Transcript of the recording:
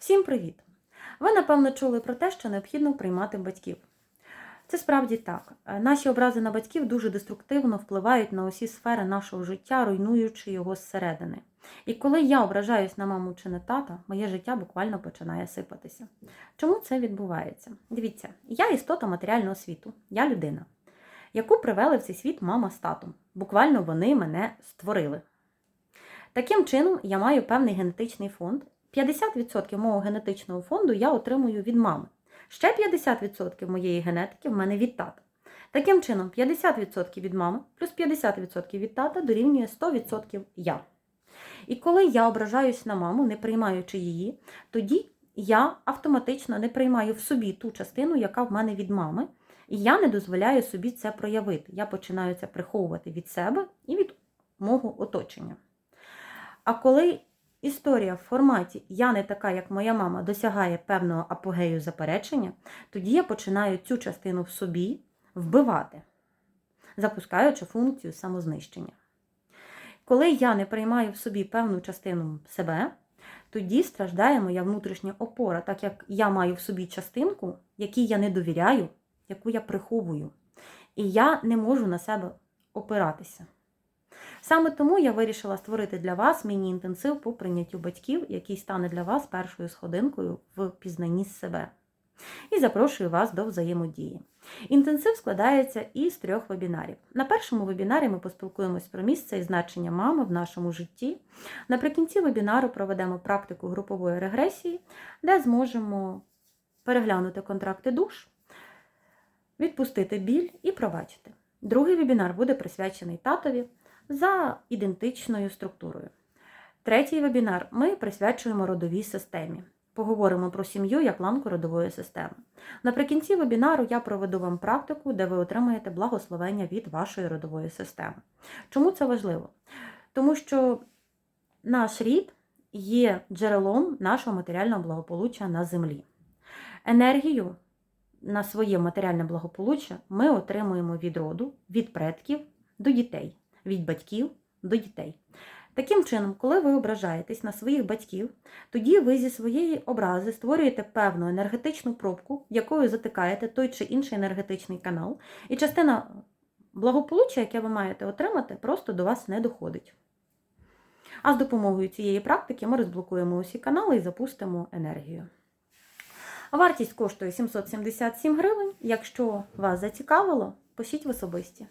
Всім привіт! Ви, напевно, чули про те, що необхідно приймати батьків. Це справді так. Наші образи на батьків дуже деструктивно впливають на усі сфери нашого життя, руйнуючи його зсередини. І коли я ображаюсь на маму чи на тата, моє життя буквально починає сипатися. Чому це відбувається? Дивіться, я істота матеріального світу, я людина, яку привели в цей світ мама з татом. Буквально вони мене створили. Таким чином, я маю певний генетичний фонд. 50% мого генетичного фонду я отримую від мами. Ще 50% моєї генетики в мене від тата. Таким чином, 50% від мами плюс 50% від тата дорівнює 100% я. І коли я ображаюсь на маму, не приймаючи її, тоді я автоматично не приймаю в собі ту частину, яка в мене від мами, і я не дозволяю собі це проявити. Я починаю це приховувати від себе і від мого оточення. А коли історія в форматі Я не така, як моя мама, досягає певного апогею заперечення, тоді я починаю цю частину в собі вбивати, запускаючи функцію самознищення. Коли я не приймаю в собі певну частину себе, тоді страждає моя внутрішня опора, так як я маю в собі частинку, якій я не довіряю, яку я приховую. І я не можу на себе опиратися. Саме тому я вирішила створити для вас міні-інтенсив по прийняттю батьків, який стане для вас першою сходинкою в пізнанні себе. І запрошую вас до взаємодії. Інтенсив складається із трьох вебінарів. На першому вебінарі ми поспілкуємось про місце і значення мами в нашому житті. Наприкінці вебінару проведемо практику групової регресії, де зможемо переглянути контракти душ, відпустити біль і пробачити. Другий вебінар буде присвячений татові за ідентичною структурою. Третій вебінар ми присвячуємо родовій системі. Поговоримо про сім'ю як ланку родової системи. Наприкінці вебінару я проведу вам практику, де ви отримаєте благословення від вашої родової системи. Чому це важливо? Тому що наш рід є джерелом нашого матеріального благополуччя на землі. Енергію на своє матеріальне благополуччя ми отримуємо від роду, від предків до дітей від батьків до дітей. Таким чином, коли ви ображаєтесь на своїх батьків, тоді ви зі своєї образи створюєте певну енергетичну пробку, якою затикаєте той чи інший енергетичний канал, і частина благополуччя, яке ви маєте отримати, просто до вас не доходить. А з допомогою цієї практики ми розблокуємо усі канали і запустимо енергію. Вартість коштує 777 гривень. Якщо вас зацікавило, пишіть в особисті.